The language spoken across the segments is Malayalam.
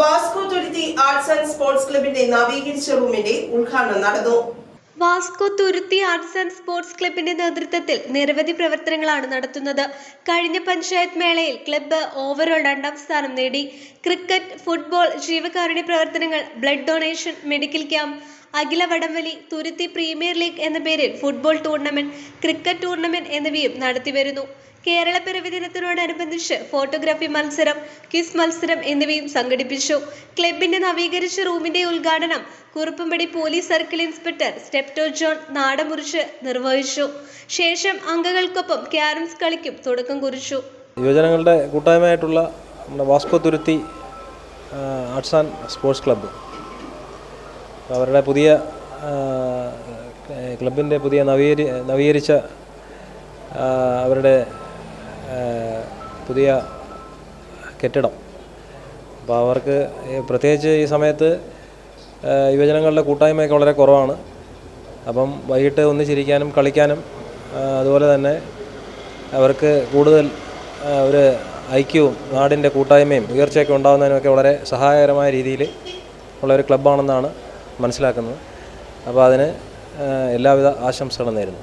Vasco Thuruthy arts and sports ക്ലബിന്റെ നവീകരിച്ച റൂമിന്റെ ഉദ്ഘാടനം നടന്നു. Vasco Thuruthy arts and sports ക്ലബിന്റെ നേതൃത്വത്തിൽ നിരവധി പ്രവർത്തനങ്ങളാണ് നടത്തുന്നത്. കഴിഞ്ഞ പഞ്ചായത്ത് മേളയിൽ ക്ലബ്ബ് ഓവറോൾ രണ്ടാം സ്ഥാനം നേടി. ക്രിക്കറ്റ് ഫുട്ബോൾ ജീവകാരുണ്യ പ്രവർത്തനങ്ങൾ ബ്ലഡ് ഡൊണേഷൻ മെഡിക്കൽ ക്യാമ്പ് അഖില വടംവലി തുരുത്തി പ്രീമിയർ ലീഗ് എന്ന പേരിൽ ഫുട്ബോൾ ടൂർണമെന്റ് ക്രിക്കറ്റ് ടൂർണമെന്റ് എന്നിവയും നടത്തിവരുന്നു കേരള പിറവി ദിനത്തിനോടനുബന്ധിച്ച് ഫോട്ടോഗ്രാഫി മത്സരം ക്വിസ് മത്സരം എന്നിവയും സംഘടിപ്പിച്ചു. ക്ലബിന്റെ നവീകരിച്ച റൂമിന്റെ ഉദ്ഘാടനം Kuruppampady police circle inspector Stepto John നാടമുറിച്ച് നിർവഹിച്ചു. ശേഷം അംഗങ്ങൾക്കൊപ്പം ക്യാരംസ് കളിക്കും തുടക്കം കുറിച്ചു. യുവജനങ്ങളുടെ കൂട്ടായ്മയായിട്ടുള്ള Vasco Thuruthy arts and sports club. അവരുടെ പുതിയ ക്ലബിന്റെ പുതിയ നവീകരി നവീകരിച്ച അവരുടെ പുതിയ കെട്ടിടം. അപ്പോൾ അവർക്ക് പ്രത്യേകിച്ച് ഈ സമയത്ത് യുവജനങ്ങളുടെ കൂട്ടായ്മയൊക്കെ വളരെ കുറവാണ്. അപ്പം വൈകിട്ട് ഒന്നിച്ചിരിക്കാനും കളിക്കാനും അതുപോലെ തന്നെ അവർക്ക് കൂടുതൽ ഒരു ഐക്യവും നാടിന്റെ കൂട്ടായ്മയും ഉയർച്ചയൊക്കെ ഉണ്ടാകുന്നതിനുമൊക്കെ വളരെ സഹായകരമായ രീതിയിൽ ഉള്ളൊരു ക്ലബ്ബാണെന്നാണ് മനസ്സിലാക്കുന്നത്. അപ്പോൾ അതിന് എല്ലാവിധ ആശംസകളും നേരുന്നു.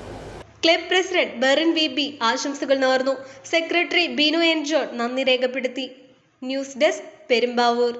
Club president Berin V B ആശംസകൾ നേർന്നു. സെക്രട്ടറി ബിനു എൻ ജോൺ നന്ദി രേഖപ്പെടുത്തി. News desk Perumbavoor.